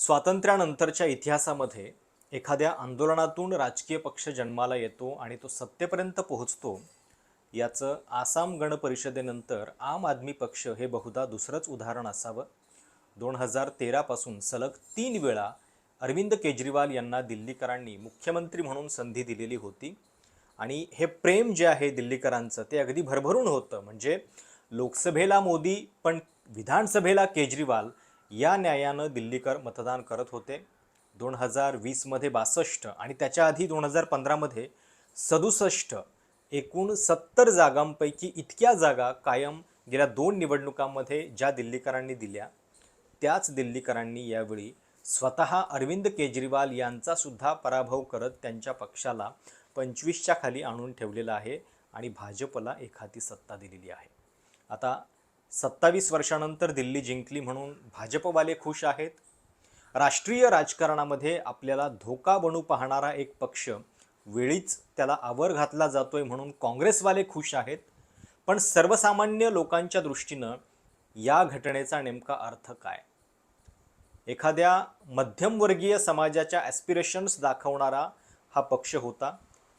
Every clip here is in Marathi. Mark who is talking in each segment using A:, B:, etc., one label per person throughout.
A: स्वातंत्र्यानंतरच्या इतिहासामध्ये एखाद्या आंदोलनातून राजकीय पक्ष जन्माला येतो आणि तो सत्तेपर्यंत पोहोचतो याचं आसाम गण परिषदेनंतर आम आदमी पक्ष हे बहुधा दुसरंच उदाहरण असावं. दोन हजार तेरापासून सलग तीन वेळा अरविंद केजरीवाल यांना दिल्लीकरांनी मुख्यमंत्री म्हणून संधी दिलेली होती आणि हे प्रेम जे आहे दिल्लीकरांचं ते अगदी भरभरून होतं. म्हणजे लोकसभेला मोदी पण विधानसभेला केजरीवाल या न्यायानं दिल्लीकर मतदान करत होते. दोन हजार वीसमध्ये बासष्ट आणि त्याच्या आधी दोन हजार पंधरामध्ये सदुसष्ट एकूण सत्तर जागांपैकी इतक्या जागा कायम गेल्या दोन निवडणुकांमध्ये ज्या दिल्लीकरांनी दिल्या त्याच दिल्लीकरांनी यावेळी स्वतः अरविंद केजरीवाल यांचा सुद्धा पराभव करत त्यांच्या पक्षाला पंचवीसच्या खाली आणून ठेवलेला आहे आणि भाजपला एखादी सत्ता दिलेली आहे. आता सत्तावीस वर्षानंतर दिल्ली जिंकली म्हणून भाजपवाले खुश आहेत. राष्ट्रीय राजकारणामध्ये आपल्याला धोका बनू पाहणारा एक पक्ष वेळीच त्याला आवर घातला जातोय म्हणून काँग्रेसवाले खुश आहेत. पण सर्वसामान्य लोकांच्या दृष्टीनं या घटनेचा नेमका अर्थ काय? एखाद्या मध्यमवर्गीय समाजाच्या ॲस्पिरेशन्स दाखवणारा हा पक्ष होता.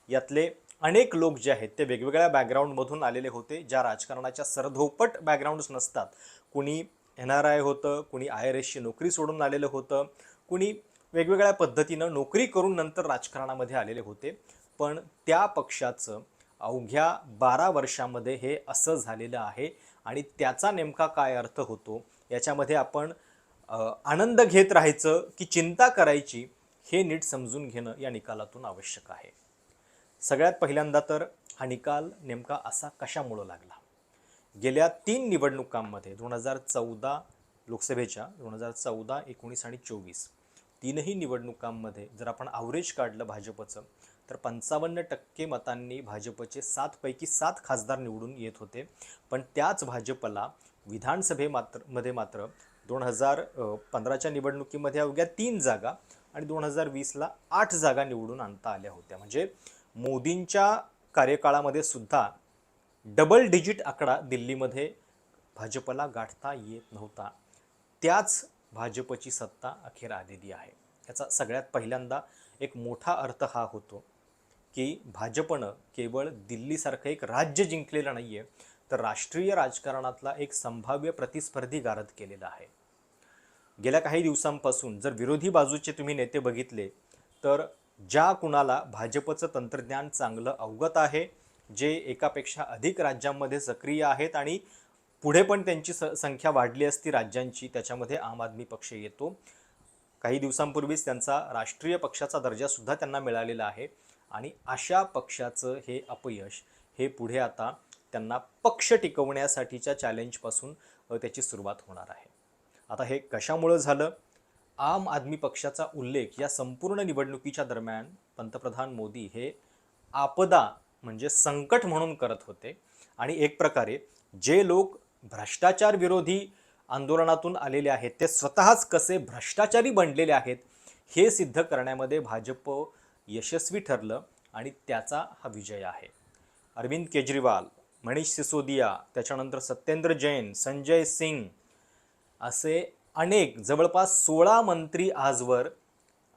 A: यातले अनेक लोक जे आहेत ते वेगवेगळ्या बॅकग्राऊंडमधून आलेले होते ज्या राजकारणाच्या सरधोपट बॅकग्राऊंड्स नसतात. कुणी एन आर आय होतं कुणी आय आर एसची नोकरी सोडून आलेलं होतं कुणी वेगवेगळ्या पद्धतीनं नोकरी करून नंतर राजकारणामध्ये आलेले होते. पण त्या पक्षाचं अवघ्या बारा वर्षामध्ये हे असं झालेलं आहे आणि त्याचा नेमका काय अर्थ होतो याच्यामध्ये आपण आनंद घेत राहायचं की चिंता करायची हे नीट समजून घेणं या निकालातून आवश्यक आहे. सगळ्यात पहिल्यांदा तर हा निकाल नेमका असा कशामुळं लागला? गेल्या तीन निवडणुकांमध्ये दोन हजार चौदा लोकसभेच्या दोन हजार चौदा एकोणीस आणि चोवीस तीनही निवडणुकांमध्ये जर आपण आवरेज काढलं भाजपचं तर पंचावन्न टक्के मतांनी भाजपचे सातपैकी सात खासदार निवडून येत होते. पण त्याच भाजपला विधानसभे मात्रमध्ये मात्र दोन हजार पंधराच्या निवडणुकीमध्ये अवघ्या तीन जागा आणि दोन हजार वीसला आठ जागा निवडून आणता आल्या होत्या. म्हणजे मोदींच्या कार्यकाळामध्ये सुद्धा डबल डिजिट आकडा दिल्लीमध्ये भाजपला गाठता येत नव्हता. त्याच भाजपची सत्ता अखेर आलेली आहे. याचा सगळ्यात पहिल्यांदा एक मोठा अर्थ हा होतो की भाजपनं केवळ दिल्लीसारखं एक राज्य जिंकलेलं नाही आहे तर राष्ट्रीय राजकारणातला एक संभाव्य प्रतिस्पर्धी गारद केलेला आहे. गेल्या काही दिवसांपासून जर विरोधी बाजूचे तुम्ही नेते बघितले तर ज्या कुणाला भाजपचं तंत्रज्ञान चांगलं अवगत आहे जे एकापेक्षा अधिक राज्यांमध्ये सक्रिय आहेत आणि पुढे पण त्यांची स संख्या वाढली असती राज्यांची त्याच्यामध्ये आम आदमी पक्ष येतो. काही दिवसांपूर्वीच त्यांचा राष्ट्रीय पक्षाचा दर्जासुद्धा त्यांना मिळालेला आहे आणि अशा पक्षाचं हे अपयश हे पुढे आता त्यांना पक्ष टिकवण्यासाठीच्या चॅलेंजपासून त्याची सुरुवात होणार आहे. आता हे कशामुळं झालं? आम आदमी पक्षाचा उल्लेख या संपूर्ण निवडणुकीच्या दरम्यान पंतप्रधान मोदी हे आपदा म्हणजे संकट म्हणून करत होते. आणि एक प्रकारे जे लोक भ्रष्टाचार विरोधी आंदोलनातून आलेले आहेत ते स्वतःच कसे भ्रष्टाचारी बनलेले आहेत हे सिद्ध करण्यामध्ये भाजप यशस्वी ठरलं आणि त्याचा हा विजय आहे. अरविंद केजरीवाल मनीष सिसोदिया त्याच्यानंतर सत्येंद्र जैन संजय सिंग असे अनेक जवळपास सोळा मंत्री आजवर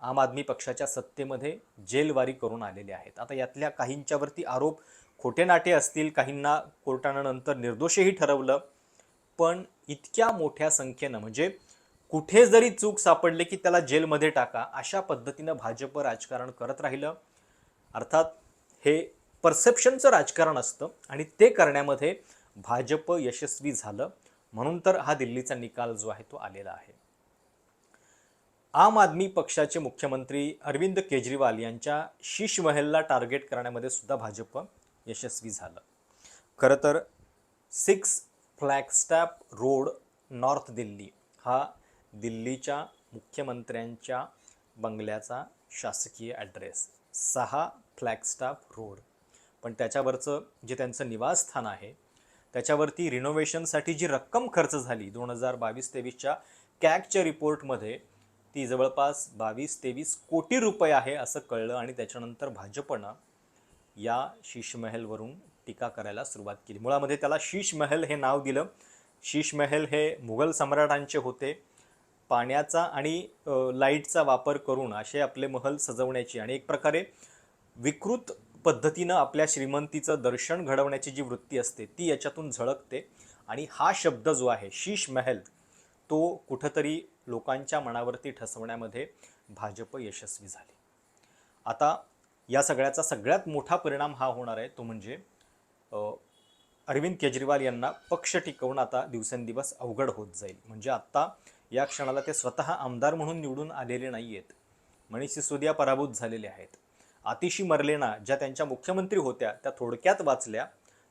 A: आम आदमी पक्षाच्या सत्तेमध्ये जेलवारी करून आलेले आहेत. आता यातल्या काहींच्यावरती आरोप खोटे नाटे असतील काहींना कोर्टानं नंतर निर्दोषही ठरवलं पण इतक्या मोठ्या संख्येनं म्हणजे कुठे जरी चूक सापडले की त्याला जेलमध्ये टाका अशा पद्धतीनं भाजप राजकारण करत राहिलं. अर्थात हे परसेप्शनचं राजकारण असतं आणि ते करण्यामध्ये भाजप यशस्वी झालं. म्हणून तर हा दिल्लीचा निकाल जो आहे तो आलेला आहे. आम आदमी पक्षाचे मुख्यमंत्री अरविंद केजरीवाल यांच्या शीश महलला टार्गेट करण्यामध्ये सुद्धा भाजप यशस्वी झालं. खरं तर six flagstaff road north Delhi हा दिल्लीच्या मुख्यमंत्र्यांच्या बंगल्याचा शासकीय ॲड्रेस सहा फ्लॅगस्टॅप रोड. पण त्याच्यावरचं जे त्यांचं निवासस्थान आहे त्याच्यावरती रिनोव्हेशनसाठी जी रक्कम खर्च झाली दोन हजार बावीस तेवीसच्या कॅगच्या रिपोर्टमध्ये ती जवळपास बावीस तेवीस कोटी रुपये आहे असं कळलं आणि त्याच्यानंतर भाजपनं या शीशमहलवरून टीका करायला सुरुवात केली. मुळामध्ये त्याला शीश महल हे नाव दिलं. शीश महल हे मुघल सम्राटांचे होते. पाण्याचा आणि लाईटचा वापर करून असे आपले महल सजवण्याची आणि एक प्रकारे विकृत पद्धतीनं आपल्या श्रीमंतीचं दर्शन घडवण्याची जी वृत्ती असते ती याच्यातून झळकते. आणि हा शब्द जो आहे शीश महल तो कुठंतरी लोकांच्या मनावरती ठसवण्यामध्ये भाजप यशस्वी झाले. आता या सगळ्याचा सगळ्यात मोठा परिणाम हा होणार आहे तो म्हणजे अरविंद केजरीवाल यांना पक्ष टिकवणं आता दिवसेंदिवस अवघड होत जाईल. म्हणजे आत्ता या क्षणाला ते स्वतः आमदार म्हणून निवडून आलेले नाही आहेत मनीष सिसोदिया पराभूत झालेले आहेत. आतिशी मरलेना ज्या त्यांच्या मुख्यमंत्री होत्या त्या थोडक्यात वाचल्या.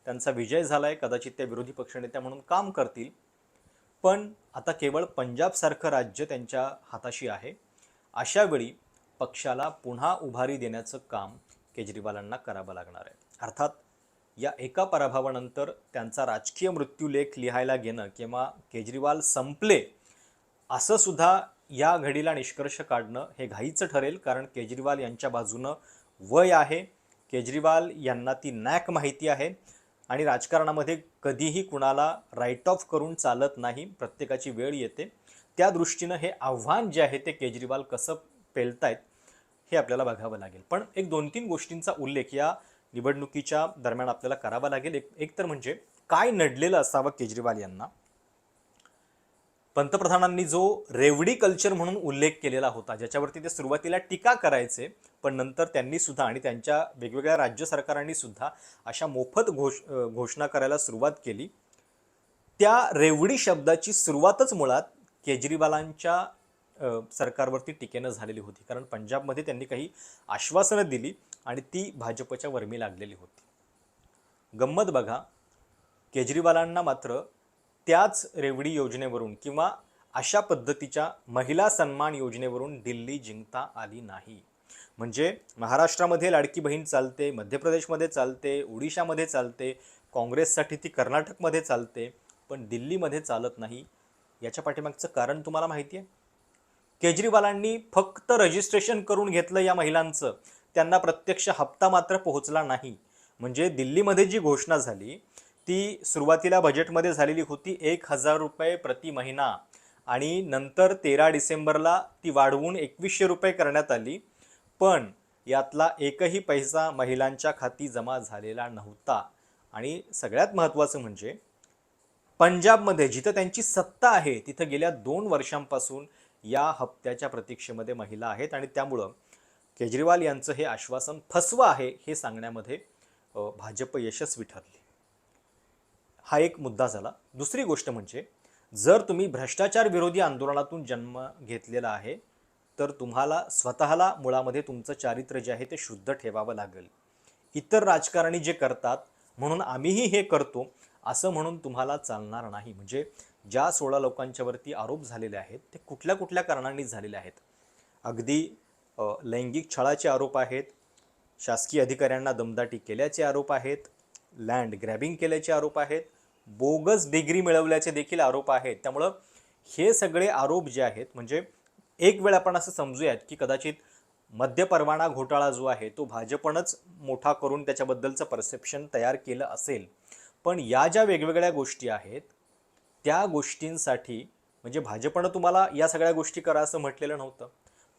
A: त्यांचा विजय झाला आहे कदाचित त्या विरोधी पक्षनेत्या म्हणून काम करतील. पण आता केवळ पंजाबसारखं राज्य त्यांच्या हाताशी आहे. अशावेळी पक्षाला पुन्हा उभारी देण्याचं काम केजरीवालांना करावं लागणार आहे. अर्थात या एका पराभवानंतर त्यांचा राजकीय मृत्यूलेख लिहायला घेणं किंवा केजरीवाल संपले असं सुद्धा या घडीला निष्कर्ष काढणं हे घाईचं ठरेल कारण केजरीवाल यांच्या बाजूनं वय आहे. केजरीवाल यांना ती नॅक माहिती आहे आणि राजकारणामध्ये कधीही कुणाला राईट ऑफ करून चालत नाही प्रत्येकाची वेळ येते. त्या दृष्टीनं हे आव्हान जे आहे ते केजरीवाल कसं पेलतायत हे आपल्याला बघावं लागेल. पण एक दोन तीन गोष्टींचा उल्लेख या निवडणुकीच्या दरम्यान आपल्याला करावा लागेल. एक एकतर म्हणजे काय नडलेलं असावं केजरीवाल यांना? पंतप्रधानांनी जो रेवडी कल्चर म्हणून उल्लेख केलेला होता ज्याच्यावरती ते सुरुवातीला टीका करायचे पण नंतर त्यांनी सुद्धा आणि त्यांच्या वेगवेगळ्या राज्य सरकारांनी सुद्धा अशा मोफत घोष घोषणा करायला सुरुवात केली. त्या रेवडी शब्दाची सुरुवातच मुळात केजरीवालांच्या सरकारवरती टीकेनं झालेली होती. कारण पंजाबमध्ये त्यांनी काही आश्वासनं दिली आणि ती भाजपच्या वर्मी लागलेली होती. गंमत बघा केजरीवालांना मात्र त्याच रेवडी योजनेवरून किंवा अशा पद्धतीच्या महिला सन्मान योजनेवरून दिल्ली जिंकता आली नाही. म्हणजे महाराष्ट्रामध्ये लाडकी बहीण चालते मध्य प्रदेशमध्ये चालते ओडिशामध्ये चालते काँग्रेससाठी ती कर्नाटकमध्ये चालते पण दिल्लीमध्ये चालत नाही. याच्या पाठीमागचं कारण तुम्हाला माहिती आहे? केजरीवालांनी फक्त रजिस्ट्रेशन करून घेतलं या महिलांचं. त्यांना प्रत्यक्ष हप्ता मात्र पोहोचला नाही. म्हणजे दिल्लीमध्ये जी घोषणा झाली ती सुरुवातीला बजेटमध्ये झालेली होती एक हजार रुपये प्रति महिना. आणि नंतर तेरा डिसेंबरला ती वाढवून एकवीसशे रुपये करण्यात आली. पण यातला एकही पैसा महिलांच्या खाती जमा झालेला नव्हता. आणि सगळ्यात महत्त्वाचं म्हणजे पंजाबमध्ये जिथं त्यांची सत्ता आहे तिथं गेल्या दोन वर्षांपासून या हप्त्याच्या प्रतीक्षेमध्ये महिला आहेत. आणि त्यामुळं केजरीवाल यांचं हे आश्वासन फसवं आहे हे सांगण्यामध्ये भाजप यशस्वी ठरली. हा एक मुद्दा झाला. दुसरी गोष्ट म्हणजे जर तुम्ही भ्रष्टाचार विरोधी आंदोलनातून जन्म घेतलेला आहे तर तुम्हाला स्वतःला मुळामध्ये तुमचं चारित्र्य जे आहे ते शुद्ध ठेवावं लागेल. इतर राजकारणी जे करतात म्हणून आम्हीही हे करतो असं म्हणून तुम्हाला चालणार नाही. म्हणजे ज्या सोळा लोकांच्यावरती आरोप झालेले आहेत ते कुठल्या कुठल्या कारणांनी झालेले आहेत? अगदी लैंगिक छळाचे आरोप आहेत शासकीय अधिकाऱ्यांना दमदाटी केल्याचे आरोप आहेत लँड ग्रॅबिंग केल्याचे आरोप आहेत बोगस डिग्री मिळवल्याचे देखील आरोप आहेत. त्यामुळं हे सगळे आरोप जे आहेत म्हणजे एक वेळ आपण असं समजूयात की कदाचित मद्य परवाना घोटाळा जो आहे तो भाजपनंच मोठा करून त्याच्याबद्दलचं परसेप्शन तयार केलं असेल. पण या ज्या वेगवेगळ्या गोष्टी आहेत त्या गोष्टींसाठी म्हणजे भाजपनं तुम्हाला या सगळ्या गोष्टी करा असं म्हटलेलं नव्हतं.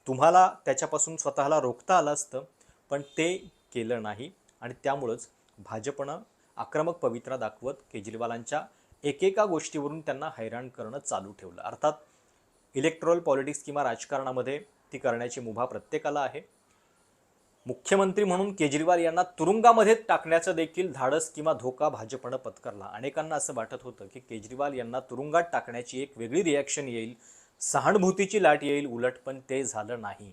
A: तुम्हाला त्याच्यापासून स्वतःला रोखता आलं असतं पण ते केलं नाही. आणि त्यामुळंच भाजपनं आक्रमक पवित्रा दाखवत केजरीवालांच्या एकेका गोष्टीवरून त्यांना हैराण करणं चालू ठेवलं. अर्थात इलेक्ट्रॉल पॉलिटिक्स किंवा राजकारणामध्ये ती करण्याची मुभा प्रत्येकाला आहे. मुख्यमंत्री म्हणून केजरीवाल यांना तुरुंगामध्ये टाकण्याचं देखील धाडस किंवा धोका भाजपनं पत्करला. अनेकांना असं वाटत होतं की केजरीवाल यांना तुरुंगात टाकण्याची एक वेगळी रिॲक्शन येईल सहानुभूतीची लाट येईल उलट पण ते झालं नाही.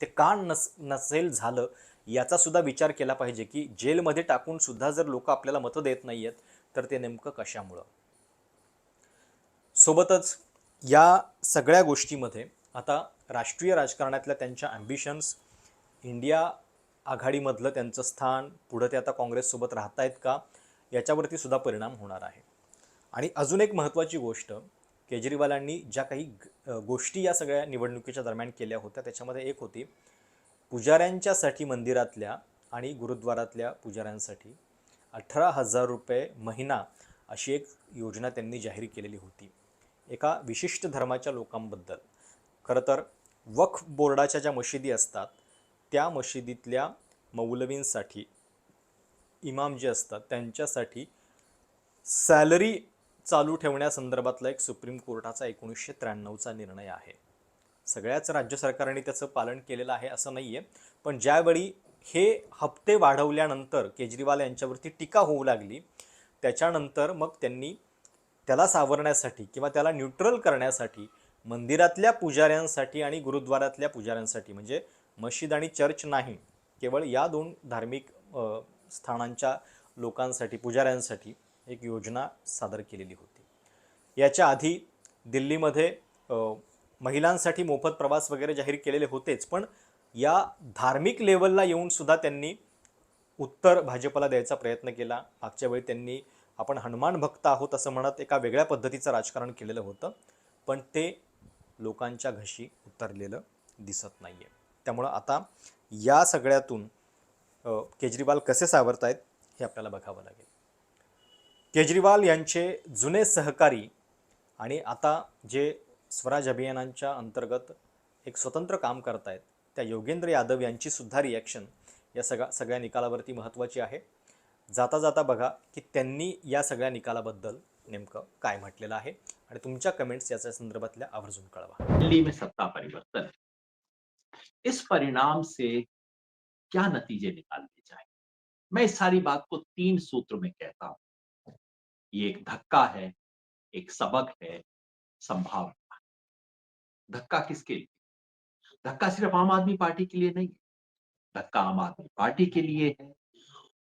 A: ते का नस नसेल झालं? याचा सुद्धा विचार केला पाहिजे की जेलमध्ये टाकून सुद्धा जर लोक आपल्याला मतं देत नाही आहेत तर ते नेमकं कशामुळं? सोबतच या सगळ्या गोष्टीमध्ये आता राष्ट्रीय राजकारणातल्या त्यांच्या ॲम्बिशन्स इंडिया आघाडीमधलं त्यांचं स्थान पुढं ते आता काँग्रेससोबत राहत आहेत का याच्यावरती सुद्धा परिणाम होणार आहे. आणि अजून एक महत्त्वाची गोष्ट केजरीवालांनी ज्या काही गोष्टी या सगळ्या निवडणुकीच्या दरम्यान केल्या होत्या त्याच्यामध्ये एक होती पुजाऱ्यांच्यासाठी मंदिरातल्या आणि गुरुद्वारातल्या पुजाऱ्यांसाठी अठरा हजार रुपये महिना अशी एक योजना त्यांनी जाहीर केलेली होती. एका विशिष्ट धर्माच्या लोकांबद्दल. खरं तर वक्फ बोर्डाच्या ज्या मशिदी असतात त्या मशिदीतल्या मौलवींसाठी इमाम जे असतात त्यांच्यासाठी सॅलरी चालू ठेवण्यासंदर्भातला एक सुप्रीम कोर्टाचा एकोणीसशे त्र्याण्णवचा निर्णय आहे. सगळ्याच राज्य सरकारने त्याचं पालन केलेलं आहे असं नाही आहे पण ज्यावेळी हे हप्ते वाढवल्यानंतर केजरीवाल यांच्यावरती टीका होऊ लागली त्याच्यानंतर मग त्यांनी त्याला सावरण्यासाठी किंवा त्याला न्यूट्रल करण्यासाठी मंदिरातल्या पुजाऱ्यांसाठी आणि गुरुद्वारातल्या पुजाऱ्यांसाठी म्हणजे मशीद आणि चर्च नाही केवळ या दोन धार्मिक स्थानांच्या लोकांसाठी पुजाऱ्यांसाठी एक योजना सादर केलेली होती. याच्या आधी दिल्लीमध्ये महिलांसाठी मोफत प्रवास वगैरे जाहीर केलेले होतेच पण या धार्मिक लेवलला येऊन सुद्धा त्यांनी उत्तर भाजपला द्यायचा प्रयत्न केला. मागच्या वेळी त्यांनी आपण हनुमान भक्त आहोत असं म्हणत एका वेगळ्या पद्धतीचं राजकारण केलेलं होतं पण ते लोकांच्या घशी उतरलेलं दिसत नाही आहे त्यामुळं आता या सगळ्यातून केजरीवाल कसे सावरत आहेत हे आपल्याला बघावं लागेल. केजरीवाल यांचे जुने सहकारी आणि आता जे स्वराज अभियानांच्या अंतर्गत एक स्वतंत्र काम करतायत. त्या योगेंद्र यादव यांची सुद्धा रिॲक्शन या सगळ्या सगळ्या निकालावरती महत्त्वाची आहे. जाता जाता बघा की त्यांनी या सगळ्या निकालाबद्दल नेमकं काय म्हटलेलं आहे आणि तुमच्या कमेंट्स याच्या संदर्भातल्या आवर्जून कळवा.
B: दिल्ली में सत्ता परिवर्तन इस परिणाम से क्या नतीजे निकालने जाए? मैं इस सारी बात को तीन सूत्र में कहता हूँ। ये एक धक्का है, एक सबक है, संभावना धक्का किसके लिए? धक्का सिर्फ़ आम आदमी पार्टी के लिए नहीं है। धक्का आम आदमी पार्टी के लिए है।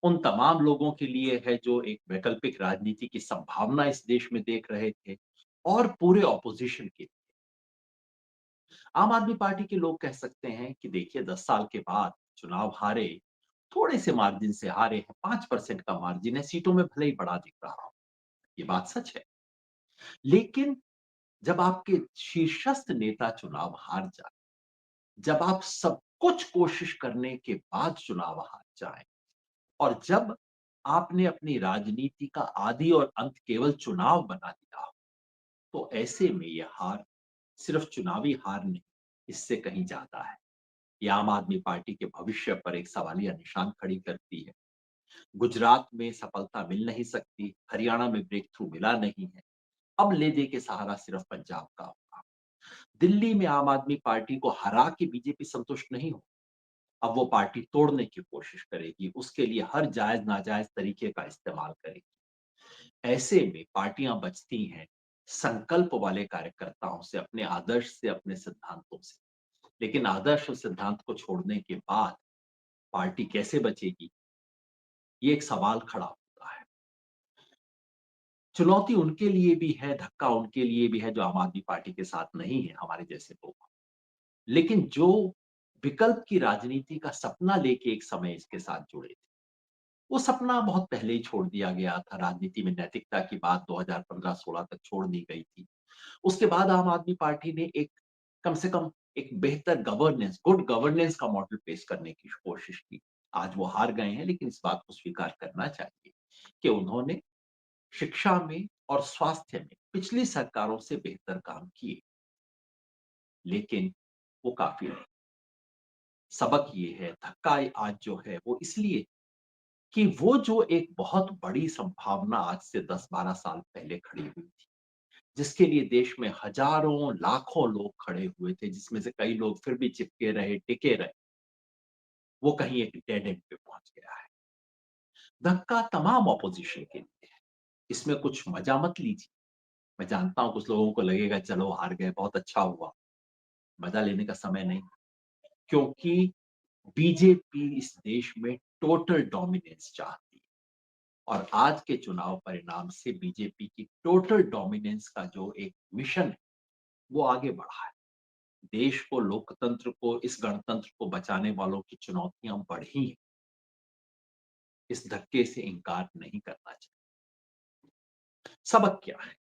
B: उन तमाम लोगों के लिए है जो एक वैकल्पिक राजनीति की संभावना इस देश में देख रहे थे और पूरे ऑपोजिशन के लिए। आम आदमी पार्टी के लोग कह सकते हैं कि देखिए, दस साल के बाद चुनाव हारे, थोड़े से मार्जिन से हारे हैं, पाँच परसेंट का मार्जिन है, सीटों में भले ही बड़ा दिख रहा हो। ये बात सच है। लेकिन जब आपके शीर्षस्थ नेता चुनाव हार जाए, जब आप सब कुछ कोशिश करने के बाद चुनाव हार जाए, और जब आपने अपनी राजनीति का आदि और अंत केवल चुनाव बना दिया हो तो ऐसे में यह हार सिर्फ़ चुनावी हार नहीं, इससे कहीं ज़्यादा है। ये आम आदमी पार्टी के भविष्य पर एक सवालिया निशान खड़ी करती है। गुजरात में सफलता मिल नहीं सकती, हरियाणा में ब्रेक थ्रू मिला नहीं है। अब ले दे के सहारा सिर्फ़ पंजाब का होगा। दिल्ली में आम आदमी पार्टी को हरा के बीजेपी संतुष्ट नहीं हो, अब वो पार्टी तोड़ने की कोशिश करेगी, उसके लिए हर जायज़ नाजायज तरीके का इस्तेमाल करेगी। ऐसे में पार्टियाँ बचती हैं संकल्प वाले कार्यकर्ताओं से, अपने आदर्श से, अपने सिद्धांतों से। लेकिन आदर्श और सिद्धांत को छोड़ने के बाद पार्टी कैसे बचेगी? ये एक सवाल खड़ा चुनौती उनके लिए भी है, धक्का उनके लिए भी है, जो आम आदमी पार्टी के साथ नहीं है, हमारे जैसे लोग। लेकिन जो विकल्प की राजनीति का सपना लेके एक समय इसके साथ जुड़े थे, वो सपना बहुत पहले ही छोड़ दिया गया था। राजनीति में नैतिकता की बात 2015-16 तक छोड़ दी गई थी। उसके बाद आम आदमी पार्टी ने एक, कम से कम एक बेहतर गवर्नेंस गुड गवर्नेंस का मॉडल पेश करने की कोशिश की। आज वो हार गए हैं, लेकिन इस बात को स्वीकार करना चाहिए कि उन्होंने शिक्षा में और स्वास्थ्य में पिछली सरकारों से बेहतर काम किए। लेकिन वो काफ़ी नहीं सबक ये है धक्का आज जो है वो इसलिए कि वो जो एक बहुत बड़ी संभावना आज से 10-12 साल पहले खड़ी हुई थी, जिसके लिए देश में हज़ारों, लाखों लोग खड़े हुए थे, जिसमें से कई लोग फिर भी चिपके रहे, टिके रहे। वो कहीं एक डेड एंड पे पहुँच गया है। धक्का तमाम ऑपोजिशन के लिए इसमें कुछ मज़ा मत लीजिए। मैं जानता हूँ कुछ लोगों को लगेगा, चलो हार गए, बहुत अच्छा हुआ। मज़ा लेने का समय नहीं। क्योंकि बीजेपी इस देश में टोटल डोमिनेंस चाहती है। और आज के चुनाव परिणाम से बीजेपी की टोटल डोमिनेंस का जो एक मिशन है, वो आगे बढ़ा है। देश को लोकतंत्र को, इस गणतंत्र को बचाने वालों की चुनौतियाँ बढ़ी हैं। इस धक्के से इंकार नहीं करना चाहिए। सबक क्या है?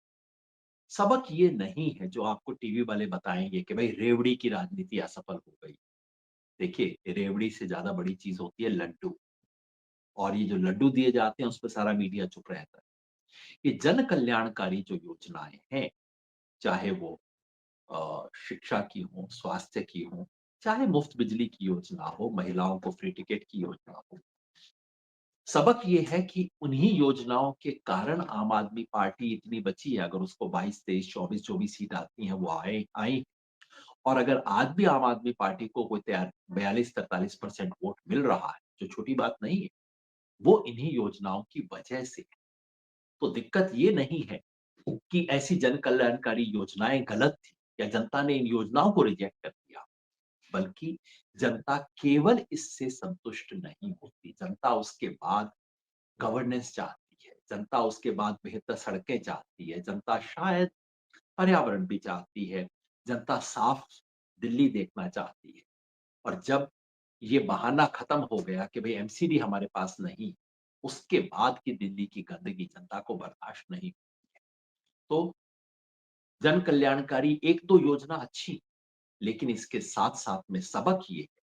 B: सबक ये नहीं है जो आपको टीवी वाले बताएँगे कि भाई रेवड़ी की राजनीति असफल हो गई। देखिए रेवड़ी से ज़्यादा बड़ी चीज़ होती है लड्डू। और ये जो लड्डू दिए जाते हैं उस पर सारा मीडिया चुप रहता है। ये जन कल्याणकारी जो योजनाएँ हैं चाहे वो शिक्षा की हो, स्वास्थ्य की हो, चाहे मुफ़्त बिजली की योजना हो, महिलाओं को फ्री टिकट की योजना हो। सबक ये है कि उन्हीं योजनाओं के कारण आम आदमी पार्टी इतनी बची है, अगर उसको 22, 23, 24, जो भी सीट आती हैं, वो आए आई और अगर आज भी आम आदमी पार्टी को कोई तैयार 42-43 परसेंट वोट मिल रहा है, जो छोटी बात नहीं है, वो इन्हीं योजनाओं की वजह से है। तो दिक्कत ये नहीं है कि ऐसी जन कल्याणकारी योजनाएँ गलत थी या जनता ने इन योजनाओं को रिजेक्ट कर बल्कि जनता केवल इससे संतुष्ट नहीं होती। जनता उसके बाद गवर्नेंस चाहती है, जनता उसके बाद बेहतर सड़कें चाहती है, जनता शायद पर्यावरण भी चाहती है, जनता साफ़ दिल्ली देखना चाहती है। और जब ये बहाना खत्म हो गया कि भाई एमसीडी हमारे पास नहीं, उसके बाद की दिल्ली की गंदगी जनता को बर्दाश्त नहीं होती है। तो जन कल्याणकारी 1-2 योजना अच्छी, लेकिन इसके साथ-साथ में सबक ये है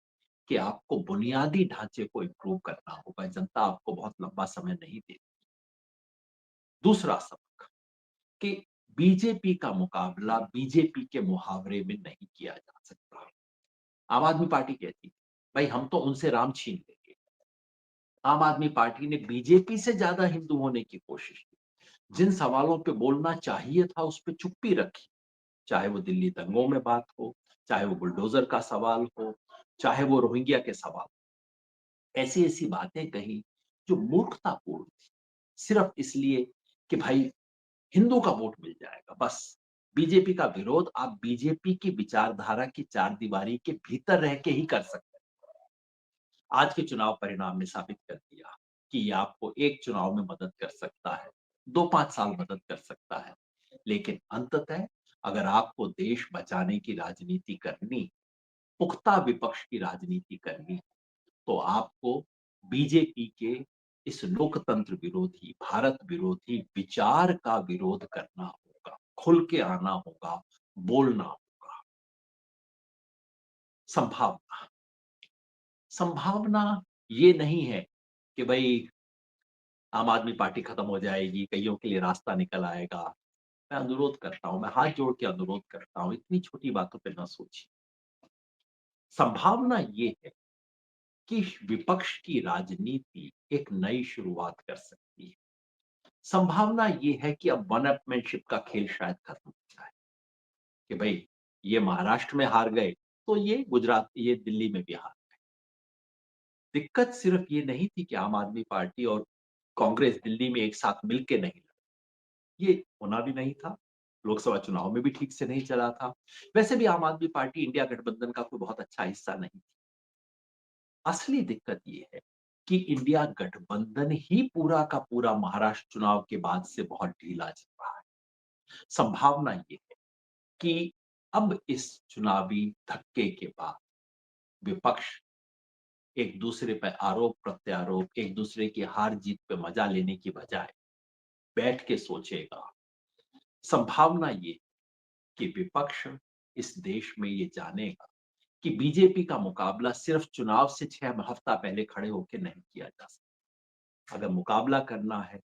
B: कि आपको बुनियादी ढांचे को इम्प्रूव करना होगा, जनता आपको बहुत लंबा समय नहीं देती। दूसरा सबक कि बीजेपी का मुकाबला बीजेपी के मुहावरे में नहीं किया जा सकता। आम आदमी पार्टी कहती भाई हम तो उनसे राम छीन लेंगे। आम आदमी पार्टी ने बीजेपी से ज़्यादा हिंदू होने की कोशिश की। जिन सवालों पे बोलना चाहिए था, उस पर चुप्पी रखी। चाहे वो दिल्ली दंगों में बात हो, चाहे वो बुलडोज़र का सवाल हो, चाहे वो रोहिंग्या के सवाल। ऐसी-ऐसी बातें कही जो मूर्खतापूर्ण थी, सिर्फ़ इसलिए कि भाई हिंदू का वोट मिल जाएगा, बस। बीजेपी का विरोध आप बीजेपी की विचारधारा की चार चारदीवारी के भीतर रह के ही कर सकते हैं। आज के चुनाव परिणाम ने साबित कर दिया कि ये आपको एक चुनाव में मदद कर सकता है, 2-5 साल मदद कर सकता है, लेकिन अंततः अगर आपको देश बचाने की राजनीति करनी, पुख्ता विपक्ष की राजनीति करनी, तो आपको बीजेपी के इस लोकतंत्र विरोधी, भारत विरोधी विचार का विरोध करना होगा, खुल के आना होगा, बोलना होगा। संभावना संभावना ये नहीं है कि भाई आम आदमी पार्टी खत्म हो जाएगी, कईयों के लिए रास्ता निकल आएगा। मैं अनुरोध करता हूँ मैं हाथ जोड़ के अनुरोध करता हूँ, इतनी छोटी बातों पर ना सोचिए। संभावना ये है कि विपक्ष की राजनीति एक नई शुरुआत कर सकती है। संभावना ये है कि अब वन अपमेंटशिप का खेल शायद खत्म हो जाए, कि भाई ये महाराष्ट्र में हार गए, तो ये गुजरात ये दिल्ली में भी हार गए। दिक्कत सिर्फ़ ये नहीं थी कि आम आदमी पार्टी और कांग्रेस दिल्ली में एक साथ मिल के नहीं। ये होना भी नहीं था, लोकसभा चुनाव में भी ठीक से नहीं चला था। वैसे भी आम आदमी पार्टी इंडिया गठबंधन का कोई बहुत अच्छा हिस्सा नहीं थी। असली दिक्कत ये है कि इंडिया गठबंधन ही पूरा का पूरा महाराष्ट्र चुनाव के बाद से बहुत ढीला चल रहा है। संभावना ये है कि अब इस चुनावी धक्के के बाद विपक्ष एक दूसरे पर आरोप-प्रत्यारोप, एक दूसरे की हार-जीत पे मज़ा लेने की बजाय बैठ के सोचेगा। संभावना ये कि विपक्ष इस देश में ये जानेगा कि बीजेपी का मुकाबला सिर्फ़ चुनाव से छह हफ़्ता पहले खड़े होके नहीं किया जा सकता। अगर मुकाबला करना है,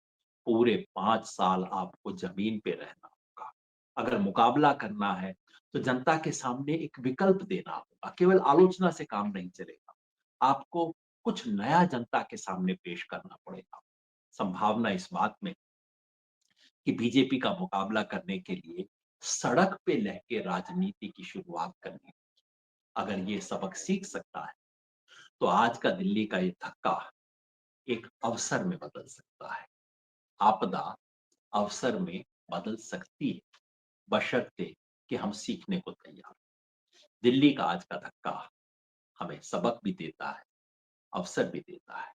B: पूरे 5 साल आपको ज़मीन पे रहना होगा। अगर मुकाबला करना है, तो जनता के सामने एक विकल्प देना होगा, केवल आलोचना से काम नहीं चलेगा। आपको कुछ नया जनता के सामने पेश करना पड़ेगा। संभावना इस बात में कि बीजेपी का मुकाबला करने के लिए सड़क पे लह के राजनीति की शुरुआत करनी। अगर ये सबक सीख सकता है, तो आज का दिल्ली का ये धक्का एक अवसर में बदल सकता है। आपदा अवसर में बदल सकती है, बशर्ते कि हम सीखने को तैयार दिल्ली का आज का धक्का हमें सबक भी देता है, अवसर भी देता है।